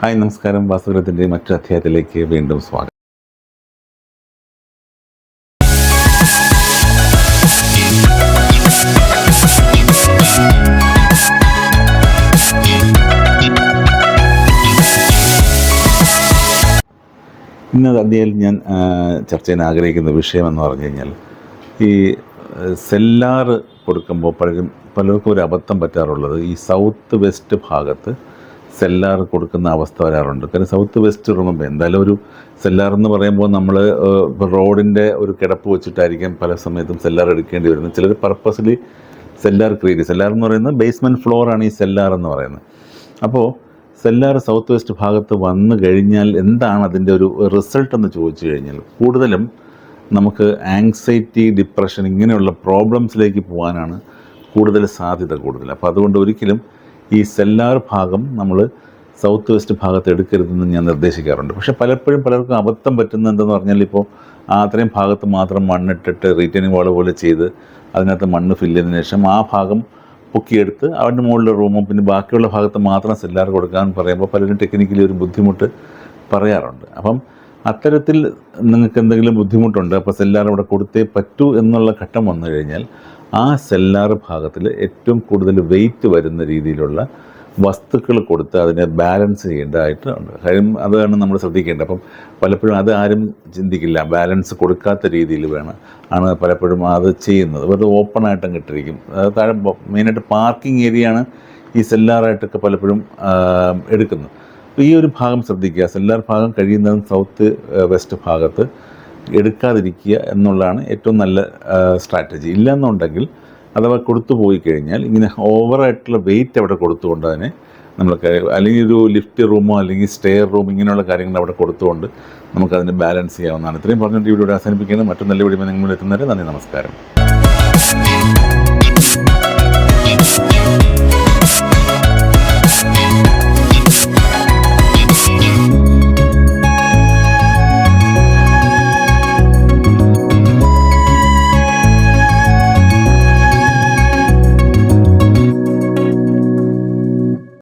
Hi നമസ്കാരം. വാസുഗ്രത്തിന്റെ മറ്റൊരു അധ്യായത്തിലേക്ക് വീണ്ടും സ്വാഗതം. ഇന്നത്തെ അധ്യായത്തിൽ ഞാൻ ചർച്ച ചെയ്യാൻ ആഗ്രഹിക്കുന്ന വിഷയം എന്ന് പറഞ്ഞു കഴിഞ്ഞാൽ ഈ സെല്ലാറ് കൊടുക്കുമ്പോൾ പലരും പലർക്കും ഒരു അബദ്ധം പറ്റാറുള്ളത് ഈ സൗത്ത് വെസ്റ്റ് ഭാഗത്ത് സെല്ലാർ കൊടുക്കുന്ന അവസ്ഥ വരാറുണ്ട്. കാരണം സൗത്ത് വെസ്റ്റ് റൂമുമ്പോൾ എന്തായാലും ഒരു സെല്ലാർ എന്ന് പറയുമ്പോൾ നമ്മൾ റോഡിന്റെ ഒരു കിടപ്പ് വെച്ചിട്ടായിരിക്കും പല സമയത്തും സെല്ലാർ എടുക്കേണ്ടി വരുന്നത്. ചിലർ പർപ്പസ്ലി സെല്ലാർ ക്രിയേറ്റ് സെല്ലാർ എന്ന് പറയുന്നത് ബേസ്മെന്റ് ഫ്ലോറാണ് ഈ സെല്ലാർ എന്ന് പറയുന്നത്. അപ്പോൾ സെല്ലാർ സൗത്ത് വെസ്റ്റ് ഭാഗത്ത് വന്നു കഴിഞ്ഞാൽ എന്താണ് അതിന്റെ ഒരു റിസൾട്ട് എന്ന് ചോദിച്ചു കഴിഞ്ഞാൽ കൂടുതലും നമുക്ക് ആങ്സൈറ്റി ഡിപ്രഷൻ ഇങ്ങനെയുള്ള പ്രോബ്ലംസിലേക്ക് പോകാനാണ് കൂടുതൽ സാധ്യത കൂടുതൽ. അപ്പോൾ അതുകൊണ്ട് ഒരിക്കലും ഈ സെല്ലാർ ഭാഗം നമ്മൾ സൗത്ത് വെസ്റ്റ് ഭാഗത്ത് എടുക്കരുതെന്ന് ഞാൻ നിർദ്ദേശിക്കാറുണ്ട്. പക്ഷെ പലപ്പോഴും പലർക്കും അബദ്ധം പറ്റുന്നത് എന്തെന്ന് പറഞ്ഞാൽ ഇപ്പോൾ അത്രയും ഭാഗത്ത് മാത്രം മണ്ണിട്ടിട്ട് റീറ്റൈനിങ് വാൾ പോലെ ചെയ്ത് അതിനകത്ത് മണ്ണ് ഫില്ല് ചെയ്തതിന് ശേഷം ആ ഭാഗം പൊക്കിയെടുത്ത് അവന്റെ മുകളിലെ റൂമും പിന്നെ ബാക്കിയുള്ള ഭാഗത്ത് മാത്രം സെല്ലാർ കൊടുക്കാൻ പറയുമ്പോൾ പലരും ടെക്നിക്കലി ഒരു ബുദ്ധിമുട്ട് പറയാറുണ്ട്. അപ്പം അത്തരത്തിൽ നിങ്ങൾക്ക് എന്തെങ്കിലും ബുദ്ധിമുട്ടുണ്ട് അപ്പോൾ സെല്ലാർ ഇവിടെ കൊടുത്തേ പറ്റൂ എന്നുള്ള ഘട്ടം വന്നു കഴിഞ്ഞാൽ ആ സെല്ലാർ ഭാഗത്തിൽ ഏറ്റവും കൂടുതൽ വെയിറ്റ് വരുന്ന രീതിയിലുള്ള വസ്തുക്കൾ കൊടുത്ത് അതിനെ ബാലൻസ് ചെയ്യേണ്ടതായിട്ടുണ്ട് കാര്യം അതാണ് നമ്മൾ ശ്രദ്ധിക്കേണ്ടത്. അപ്പം പലപ്പോഴും അത് ആരും ചിന്തിക്കില്ല. ബാലൻസ് കൊടുക്കാത്ത രീതിയിൽ വേണം. ആണ് പലപ്പോഴും അത് ചെയ്യുന്നത്. വെറുതെ ഇട്ടിരിക്കും. അത് താഴെ മെയിനായിട്ട് പാർക്കിംഗ് ഏരിയ ആണ് ഈ സെല്ലാറായിട്ടൊക്കെ പലപ്പോഴും എടുക്കുന്നത്. ഈ ഒരു ഭാഗം ശ്രദ്ധിക്കുക. സെല്ലാർ ഭാഗം കഴിയുന്നതും സൗത്ത് വെസ്റ്റ് ഭാഗത്ത് എടുക്കാതിരിക്കുക എന്നുള്ളതാണ് ഏറ്റവും നല്ല സ്ട്രാറ്റജി. ഇല്ലെന്നുണ്ടെങ്കിൽ അഥവാ കൊടുത്തു പോയി കഴിഞ്ഞാൽ ഇങ്ങനെ ഓവറായിട്ടുള്ള വെയിറ്റ് അവിടെ കൊടുത്തുകൊണ്ട് തന്നെ നമ്മൾ അല്ലെങ്കിൽ ഒരു ലിഫ്റ്റ് റൂമോ അല്ലെങ്കിൽ സ്റ്റെയർ റൂം ഇങ്ങനെയുള്ള കാര്യങ്ങൾ അവിടെ കൊടുത്തുകൊണ്ട് നമുക്കതിനെ ബാലൻസ് ചെയ്യാവുന്നതാണ്. ഇത്രയും പറഞ്ഞിട്ട് ഇവിടെ അവസാനിപ്പിക്കുന്നത് മറ്റു നല്ല വീഡിയോ നിങ്ങൾ എത്തുന്നവരെ നന്ദി നമസ്കാരം.